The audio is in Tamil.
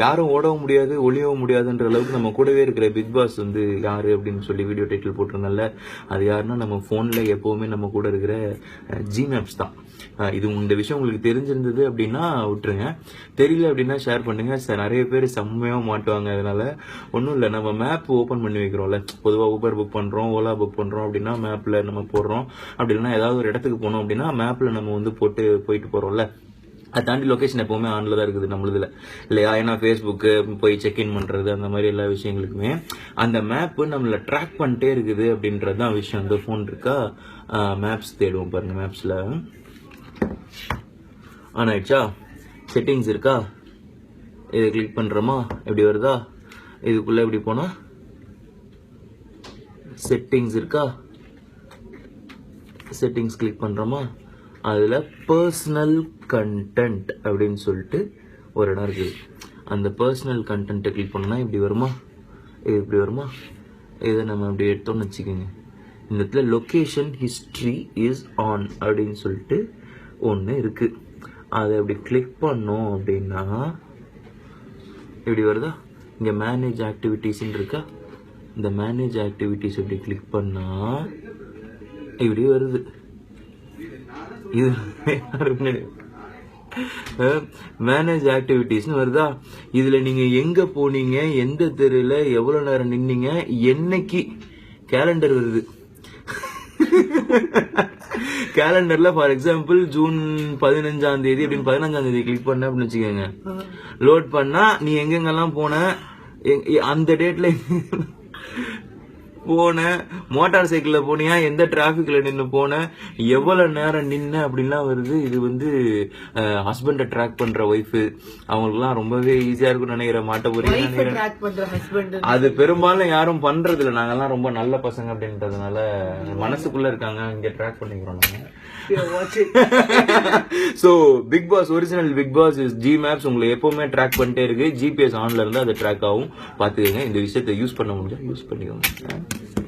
யாரும் ஓடவும் முடியாது ஒளியவும் முடியாதுன்ற அளவுக்கு நம்ம கூடவே இருக்கிற பிக் பாஸ் வந்து யாரு அப்படின்னு சொல்லி வீடியோ டைட்டில் போட்டிருந்தால அது யாருன்னா நம்ம ஃபோனில் எப்போவுமே நம்ம கூட இருக்கிற ஜி மேப்ஸ் தான். இது இந்த விஷயம் உங்களுக்கு தெரிஞ்சிருந்தது அப்படின்னா விட்டுருங்க. தெரியல அப்படின்னா ஷேர் பண்ணுங்க. சார் நிறைய பேர் செம்மையாக மாட்டுவாங்க அதனால ஒன்றும் இல்லை நம்ம மேப் ஓப்பன் பண்ணி வைக்கிறோம்ல. பொதுவாக ஊபர் புக் பண்ணுறோம் ஓலா புக் பண்ணுறோம் அப்படின்னா மேப்பில் நம்ம போடுறோம். அப்படி இல்லைன்னா ஏதாவது ஒரு இடத்துக்கு போனோம் அப்படின்னா மேப்பில் நம்ம வந்து போட்டு போயிட்டு போகிறோம்ல அதை தாண்டி லொக்கேஷன் எப்போவுமே ஆனில் தான் இருக்குது நம்மளதில். இல்லையா? ஏன்னா ஃபேஸ்புக்கு போய் செக்இன் பண்ணுறது அந்த மாதிரி எல்லா விஷயங்களுக்குமே. அந்த மேப்பு நம்மள ட்ராக் பண்ணிட்டே இருக்குது அப்படின்றது தான் விஷயம். இந்த ஃபோன் இருக்கா? மேப்ஸ் தேடுவோம் பாருங்க மேப்ஸில் ஆன் ஆயிடுச்சா? செட்டிங்ஸ் இருக்கா? இதை கிளிக் பண்ணுறோமா எப்படி வருதா? இதுக்குள்ளே எப்படி போனால் செட்டிங்ஸ் இருக்கா? செட்டிங்ஸ் கிளிக் பண்ணுறோமா அதில் பர்சனல் கண்டென்ட் அப்படின்னு சொல்லிட்டு ஒரு இடம் இருக்குது. அந்த பர்சனல் கண்டென்ட்டை கிளிக் பண்ணால் இப்படி வருமா? இது இப்படி வருமா? இதை நம்ம அப்படி எடுத்தோம்னு வச்சுக்கோங்க. இந்த இடத்துல லொக்கேஷன் ஹிஸ்ட்ரி இஸ் ஆன் அப்படின்னு சொல்லிட்டு ஒன்று இருக்குது அதை அப்படி கிளிக் பண்ணோம் அப்படின்னா இப்படி வருதா? இங்கே மேனேஜ் ஆக்டிவிட்டீஸ்ன்னு இருக்கா? இந்த மேனேஜ் ஆக்டிவிட்டீஸ் இப்படி கிளிக் பண்ணால் இப்படி வருது. இது மேனேஜ் ஆக்டிவிட்டீஸ்னு வருதா? இதுல நீங்க எங்க போனீங்க? எந்த தெருல எவ்வளவு நேரம் நின்னீங்க? என்னைக்கு? கேலண்டர் வருது. கேலண்டர்ல ஃபார் எக்ஸாம்பிள் ஜூன் பதினஞ்சாம் தேதி அப்படின்னு பதினஞ்சாம் தேதி கிளிக் பண்ண அப்படின்னு வச்சுக்கோங்க. லோட் பண்ணா நீ எங்கெங்கெல்லாம் போன? அந்த டேட்ல போன மோட்டார் சைக்கிள்ல போனியா? எந்த டிராபிக்ல நின்னு போன? எவ்வளவு நேரம் நின்ன அப்படின்லாம் வருது. இது வந்து ஹஸ்பண்டை ட்ராக் பண்ற ஒய்ஃப் அவங்களுக்குலாம் ரொம்பவே ஈஸியா இருக்கும்னு நினைக்கிறேன். மாட்ட போறீங்க அது பெரும்பாலும் யாரும் பண்றது இல்ல நாங்கெல்லாம் ரொம்ப நல்ல பசங்க அப்படின்றதுனால மனசுக்குள்ள இருக்காங்க. இங்க ட்ராக் பண்ணிக்கிறோம் நாங்க. So big boss original big boss is G maps உங்களை எப்பவுமே ட்ராக் பண்ணிட்டே இருக்கு. ஜிபிஎஸ் ஆன்ல இருந்தா அது ட்ராக் ஆகும். பாத்துக்கங்க இந்த விஷயத்தை யூஸ் பண்ண முடிஞ்சா யூஸ் பண்ணிக்கோங்க. Thank you.